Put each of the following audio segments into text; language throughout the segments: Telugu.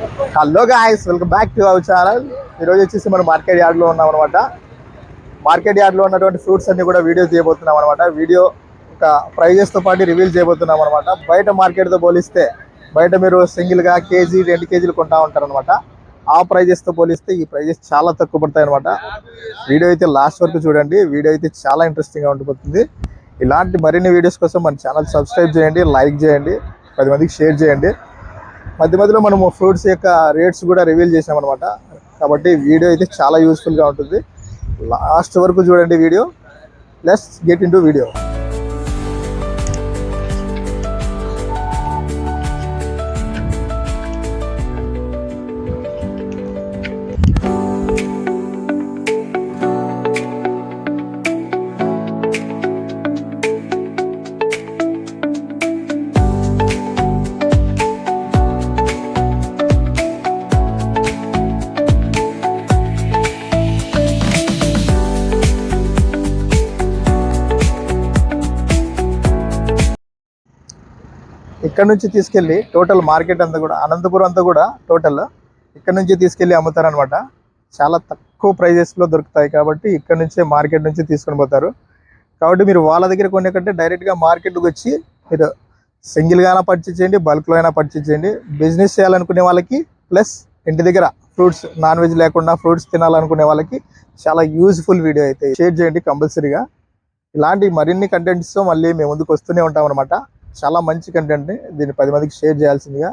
Hello guys welcome back to our channel. ఈరోజు వచ్చేసి మనం మార్కెట్ యార్డ్లో ఉన్నాం అనమాట మార్కెట్ యార్డ్లో ఉన్నటువంటి ఫ్రూట్స్ అన్ని కూడా వీడియో చేయబోతున్నాం అనమాట వీడియో ఒక ప్రైజెస్తో పాటు రివీల్ చేయబోతున్నాం అనమాట బయట మార్కెట్తో పోలిస్తే బయట మీరు సింగిల్గా కేజీ రెండు కేజీలు కొంటా ఉంటారు అనమాట ఆ ప్రైజెస్తో పోలిస్తే ఈ ప్రైజెస్ చాలా తక్కువ పడతాయి అనమాట వీడియో అయితే లాస్ట్ వరకు చూడండి. వీడియో అయితే చాలా ఇంట్రెస్టింగ్గా ఉండిపోతుంది. ఇలాంటి మరిన్ని వీడియోస్ కోసం మన ఛానల్ సబ్స్క్రైబ్ చేయండి లైక్ చేయండి పది మందికి షేర్ చేయండి. మధ్య మధ్యలో మనము ఫ్రూట్స్ యొక్క రేట్స్ కూడా రివీల్ చేసామన్నమాట అనమాట కాబట్టి వీడియో అయితే చాలా యూస్ఫుల్గా ఉంటుంది. లాస్ట్ వరకు చూడండి video. Let's get in video ఇక్కడ నుంచి తీసుకెళ్ళి టోటల్ మార్కెట్ అంతా కూడా అనంతపురం అంతా కూడా టోటల్ ఇక్కడ నుంచి తీసుకెళ్ళి అమ్ముతారనమాట చాలా తక్కువ ప్రైజెస్లో దొరుకుతాయి కాబట్టి ఇక్కడ నుంచే మార్కెట్ నుంచి తీసుకొని పోతారు. కాబట్టి మీరు వాళ్ళ దగ్గర కొనే కంటే డైరెక్ట్గా మార్కెట్కి వచ్చి మీరు సింగిల్గా అయినా పర్చేజ్ చేయండి బల్క్లో అయినా పర్చేజ్ చేయండి. బిజినెస్ చేయాలనుకునే వాళ్ళకి ప్లస్ ఇంటి దగ్గర ఫ్రూట్స్ నాన్ వెజ్ లేకుండా ఫ్రూట్స్ తినాలనుకునే వాళ్ళకి చాలా యూజ్ఫుల్ వీడియో అయితే. షేర్ చేయండి కంపల్సరీగా ఇలాంటి మరిన్ని కంటెంట్స్తో మళ్ళీ మేము ముందుకు వస్తూనే ఉంటాం అనమాట చాలా మంచి కంటెంట్ దీన్ని పది మందికి షేర్ చేయాల్సిందిగా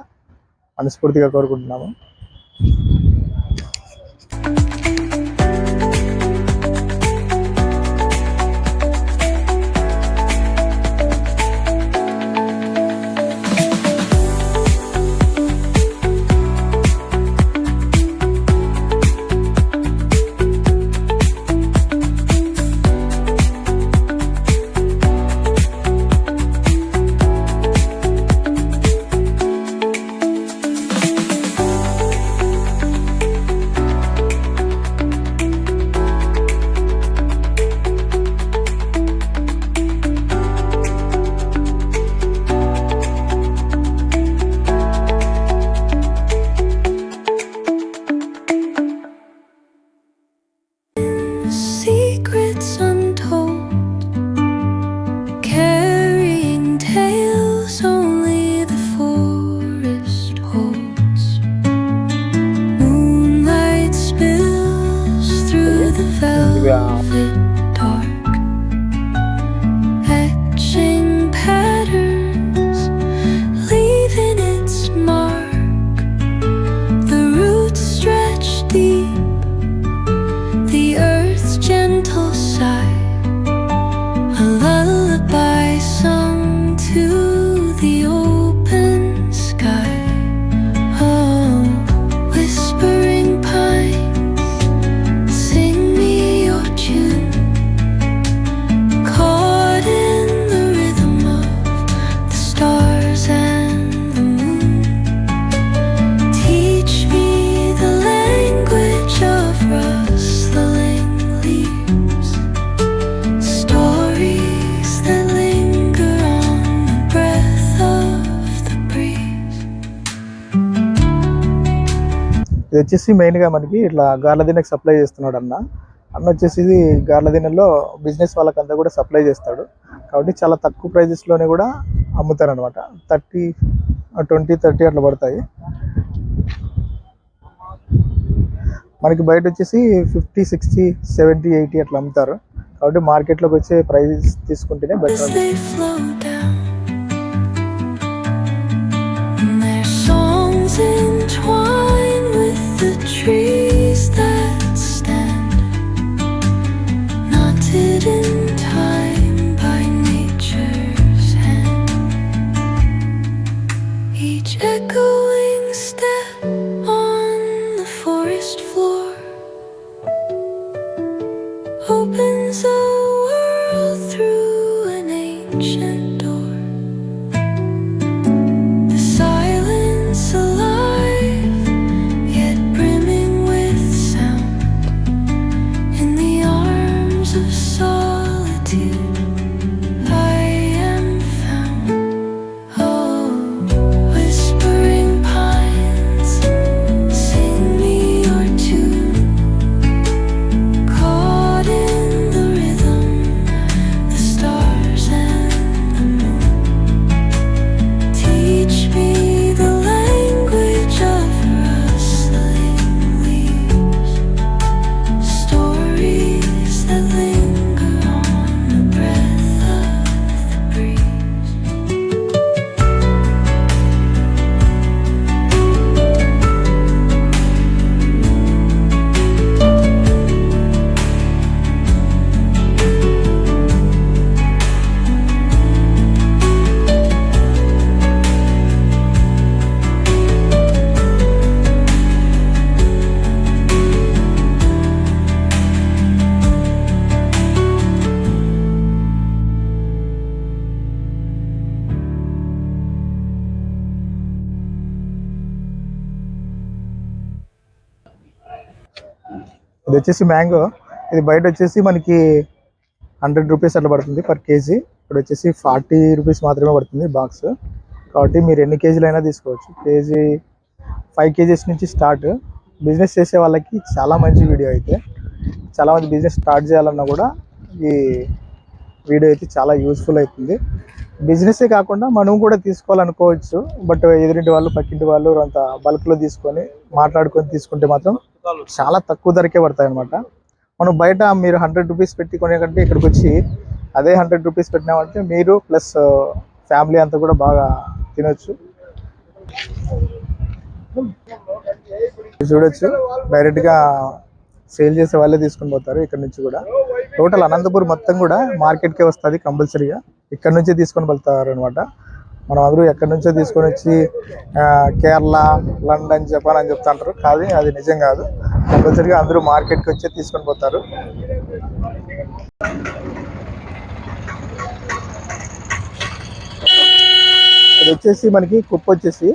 మనస్ఫూర్తిగా కోరుకుంటున్నాము. see ఇది వచ్చేసి మెయిన్గా మనకి ఇట్లా గార్లదినకి సప్లై చేస్తున్నాడు అన్న. అన్న వచ్చేసి ఇది గార్లదినలో బిజినెస్ వాళ్ళకంతా కూడా సప్లై చేస్తాడు. కాబట్టి చాలా తక్కువ ప్రైజెస్లోనే కూడా అమ్ముతారు అనమాట థర్టీ ట్వంటీ థర్టీ అట్లా పడతాయి. మనకి బయట వచ్చేసి ఫిఫ్టీ సిక్స్టీ సెవెంటీ ఎయిటీ అట్లా అమ్ముతారు. కాబట్టి మార్కెట్లోకి వచ్చే ప్రైజెస్ తీసుకుంటేనే బెటర్ ఇది వచ్చేసి మ్యాంగో. ఇది బయట వచ్చేసి మనకి హండ్రెడ్ రూపీస్ అట్లా పడుతుంది పర్ కేజీ. ఇక్కడ వచ్చేసి ఫార్టీ రూపీస్ మాత్రమే పడుతుంది బాక్స్. కాబట్టి మీరు ఎన్ని కేజీలైనా తీసుకోవచ్చు. కేజీ ఫైవ్ కేజీస్ నుంచి స్టార్ట్. బిజినెస్ చేసే వాళ్ళకి చాలా మంచి వీడియో అయితే. చాలామంది బిజినెస్ స్టార్ట్ చేయాలన్నా కూడా ఈ వీడియో అయితే చాలా యూస్ఫుల్ అవుతుంది. బిజినెసే కాకుండా మనం కూడా తీసుకోవాలనుకోవచ్చు. బట్ ఎదురింటి వాళ్ళు పక్కింటి వాళ్ళు అంత బల్క్లో తీసుకొని మాట్లాడుకొని తీసుకుంటే మాత్రం చాలా తక్కువ ధరకే పడతాయి అనమాట మనం బయట మీరు హండ్రెడ్ రూపీస్ పెట్టి కొనే కంటే ఇక్కడికి వచ్చి అదే హండ్రెడ్ రూపీస్ పెట్టినామంటే మీరు ప్లస్ ఫ్యామిలీ అంతా కూడా బాగా తినొచ్చు. చూడొచ్చు. డైరెక్ట్గా సేల్ చేసే వాళ్ళే తీసుకొని పోతారు ఇక్కడ నుంచి కూడా. టోటల్ అనంతపూర్ మొత్తం కూడా మార్కెట్కే వస్తుంది కంపల్సరీగా. ఇక్కడ నుంచే తీసుకొని వెళ్తారు అనమాట మనం అందరూ ఎక్కడి నుంచో తీసుకొని వచ్చి కేరళ లండన్ జపాన్ అని చెప్తా అంటారు. కాదు అది నిజం కాదు. కంపల్సరీగా అందరూ మార్కెట్కి వచ్చే తీసుకొని పోతారు. ఇది వచ్చేసి మనకి కుప్ప వచ్చేసి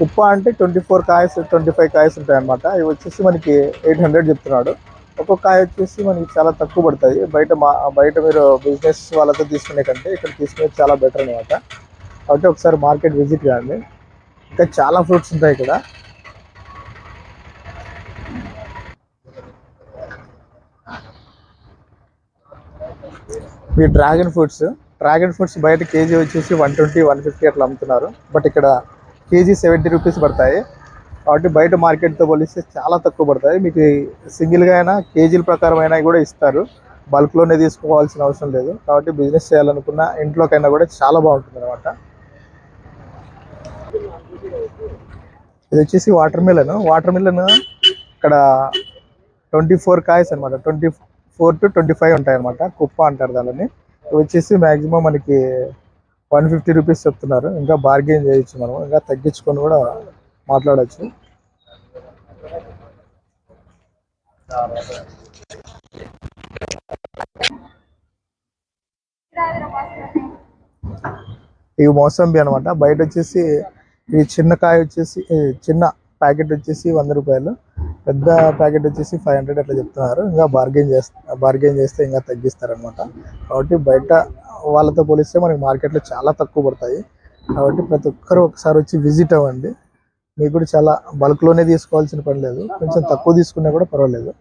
కుప్ప అంటే ట్వంటీ ఫోర్ కాయస్ ట్వంటీ ఫైవ్ కాయస్ ఉంటాయి అనమాట ఇవి వచ్చేసి మనకి ఎయిట్ హండ్రెడ్ చెప్తున్నాడు. ఒక్కొక్క కాయ వచ్చేసి మనకి చాలా తక్కువ పడుతుంది బయట మా బయట మీరు బిజినెస్ వాళ్ళతో తీసుకునే కంటే ఇక్కడ తీసుకునేది చాలా బెటర్ అనమాట కాబట్టి ఒకసారి మార్కెట్ విజిట్ కాండి ఇంకా చాలా ఫ్రూట్స్ ఉంటాయి ఇక్కడ. ఇవి డ్రాగన్ ఫ్రూట్స్. డ్రాగన్ ఫ్రూట్స్ బయట కేజీ వచ్చేసి వన్ ట్వంటీ వన్ ఫిఫ్టీ అట్లా అమ్ముతున్నారు. బట్ ఇక్కడ కేజీ సెవెంటీ రూపీస్ పడతాయి. కాబట్టి బయట మార్కెట్తో పోలిస్తే చాలా తక్కువ పడతాయి. మీకు సింగిల్గా అయినా కేజీల ప్రకారం అయినా కూడా ఇస్తారు. బల్క్లోనే తీసుకోవాల్సిన అవసరం లేదు. కాబట్టి బిజినెస్ చేయాలనుకున్న ఇంట్లోకైనా కూడా చాలా బాగుంటుంది అనమాట ఇది వచ్చేసి వాటర్ మిలన్. వాటర్ మిలన్ ఇక్కడ ట్వంటీ ఫోర్ కాయస్ అనమాట twenty four to twenty five ఉంటాయి అనమాట కుప్ప అంటారు దానిని. ఇవి వచ్చేసి మ్యాక్సిమం మనకి వన్ ఫిఫ్టీ రూపీస్ చెప్తున్నారు. ఇంకా బార్గెన్ చేయొచ్చు మనం. ఇంకా తగ్గించుకొని కూడా మాట్లాడచ్చు. ఇవి మోసంబి అనమాట బయట వచ్చేసి ఇవి చిన్న కాయ వచ్చేసి చిన్న ప్యాకెట్ వచ్చేసి వంద రూపాయలు. పెద్ద ప్యాకెట్ వచ్చేసి ఫైవ్ హండ్రెడ్ అట్లా చెప్తున్నారు. ఇంకా బార్గెన్ చేస్తే బార్గెన్ చేస్తే ఇంకా తగ్గిస్తారనమాట కాబట్టి బయట వాళ్ళతో పోలిస్తే మనకి మార్కెట్లో చాలా తక్కువ పడతాయి. కాబట్టి ప్రతి ఒక్కరు ఒకసారి వచ్చి విజిట్ అవ్వండి. మీకు కూడా చాలా బల్క్లోనే తీసుకోవాల్సిన పని లేదు. కొంచెం తక్కువ తీసుకున్నా కూడా పర్వాలేదు.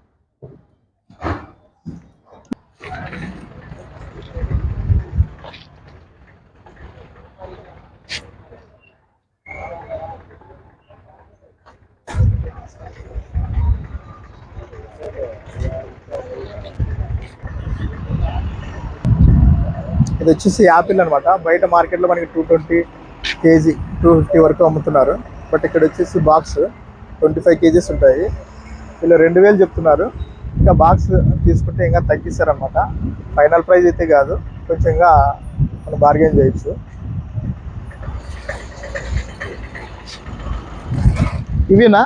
ఇది వచ్చేసి యాపిల్ అనమాట బయట మార్కెట్లో మనకి two twenty KG two fifty వరకు అమ్ముతున్నారు. బట్ ఇక్కడ వచ్చేసి బాక్స్ ట్వంటీ ఫైవ్ కేజీస్ ఉంటాయి. వీళ్ళు రెండు వేలు చెప్తున్నారు. ఇంకా బాక్స్ తీసుకుంటే ఇంకా తగ్గిస్తారనమాట ఫైనల్ ప్రైస్ అయితే కాదు. కొంచెం ఇంకా మనం బార్గెన్ చేయొచ్చు. ఇవినా?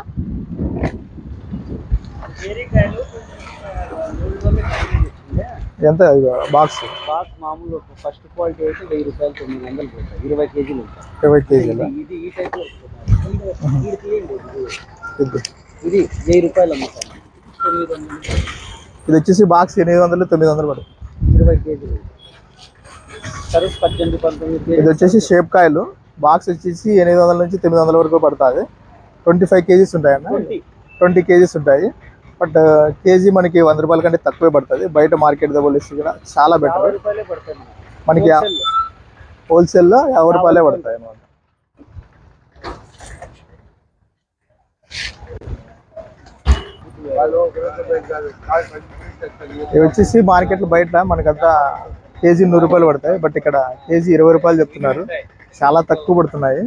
ఎంత? బాక్స్ బాక్స్ మామూలు ఫస్ట్ క్వాలిటీ అయితే వెయ్యి రూపాయలు తొమ్మిది వందలు పోతాయి. ఇరవై కేజీలు ఇరవై కేజీలు? ఇది ఈ. ఇది వెయ్యి రూపాయలు తొమ్మిది వందలు. ఇది వచ్చేసి బాక్స్ ఎనిమిది వందలు తొమ్మిది వందలు పడుతుంది. ఇరవై కేజీలు. సరుకు పద్దెనిమిది పంతొమ్మిది ఇది వచ్చేసి షేప్ కాయలు. బాక్స్ వచ్చేసి ఎనిమిది వందల నుంచి తొమ్మిది వందల వరకు పడుతుంది. ట్వంటీ ఫైవ్ కేజీస్ ఉంటాయి అన్న ట్వంటీ. ట్వంటీ కేజీస్ ఉంటాయి. బట్ కేజీ మనకి వంద రూపాయల కంటే తక్కువే పడుతుంది. బయట మార్కెట్ పోలిస్తే కూడా చాలా బెటర్. మనకి. హోల్సేల్లో. యాభై రూపాయలే పడతాయి అన్నమాట. ఇవి వచ్చేసి మార్కెట్లో బయట మనకంతా కేజీ నూరు రూపాయలు పడతాయి. బట్ ఇక్కడ కేజీ ఇరవై రూపాయలు చెప్తున్నారు. చాలా తక్కువ పడుతున్నాయి.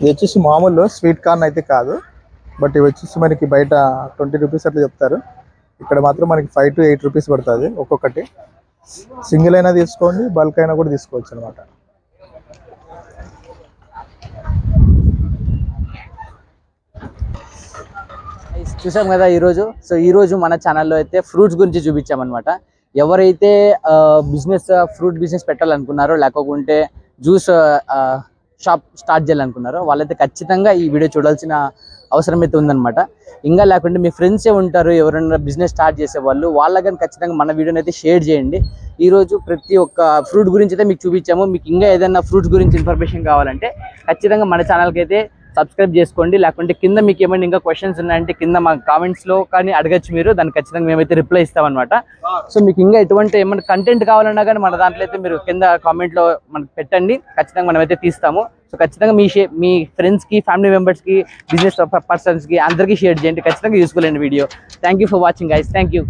ఇది వచ్చేసి మామూలు స్వీట్ కార్న్ అయితే కాదు బట్ ఇవి వచ్చేసి మనకి బయట ట్వంటీ రూపీస్ అట్లా చెప్తారు. ఇక్కడ మాత్రం మనకి ఫైవ్ టు ఎయిట్ రూపీస్ పడుతుంది ఒక్కొక్కటి. సింగిల్ అయినా తీసుకోండి బల్క్ అయినా కూడా తీసుకోవచ్చు అనమాట చూసాం కదా ఈరోజు? సో ఈ రోజు మన ఛానల్లో అయితే ఫ్రూట్స్ గురించి చూపించామన్నమాట. ఎవరైతే బిజినెస్ ఫ్రూట్ బిజినెస్ పెట్టాలనుకున్నారో లేకపోతే జ్యూస్ షాప్ స్టార్ట్ చేయాలనుకున్నారో వాళ్ళైతే ఖచ్చితంగా ఈ వీడియో చూడాల్సిన అవసరం అయితే ఉందన్నమాట. ఇంకా లేకుంటే మీ ఫ్రెండ్సే ఉంటారు ఎవరైనా బిజినెస్ స్టార్ట్ చేసే వాళ్ళు వాళ్ళ కానీ ఖచ్చితంగా మన వీడియోని అయితే షేర్ చేయండి. ఈ రోజు ప్రతి ఒక్క ఫ్రూట్ గురించి అయితే మీకు చూపించాము. మీకు ఇంకా ఏదైనా ఫ్రూట్స్ గురించి ఇన్ఫర్మేషన్ కావాలంటే ఖచ్చితంగా మన ఛానల్కి అయితే సబ్స్క్రైబ్ చేసుకోండి. లేకుంటే కింద మీకు ఏమైనా ఇంకా క్వశ్చన్స్ ఉన్నాయంటే కింద మా కామెంట్స్లో కానీ అడగచ్చు మీరు. దానికి ఖచ్చితంగా మేమైతే రిప్లై ఇస్తామన్నమాట. సో మీకు ఇంకా ఎటువంటి ఏమైనా కంటెంట్ కావాలన్నా కానీ మన దాంట్లో అయితే మీరు కింద కామెంట్లో మనకు పెట్టండి. ఖచ్చితంగా మనమైతే తీస్తాము. సో ఖచ్చితంగా మీ షే మీ ఫ్రెండ్స్కి ఫ్యామిలీ మెంబర్స్కి బిజినెస్ పర్సన్స్కి అందరికీ షేర్ చేయండి. ఖచ్చితంగా యూస్ఫుల్ అండి video thank you for watching guys thank you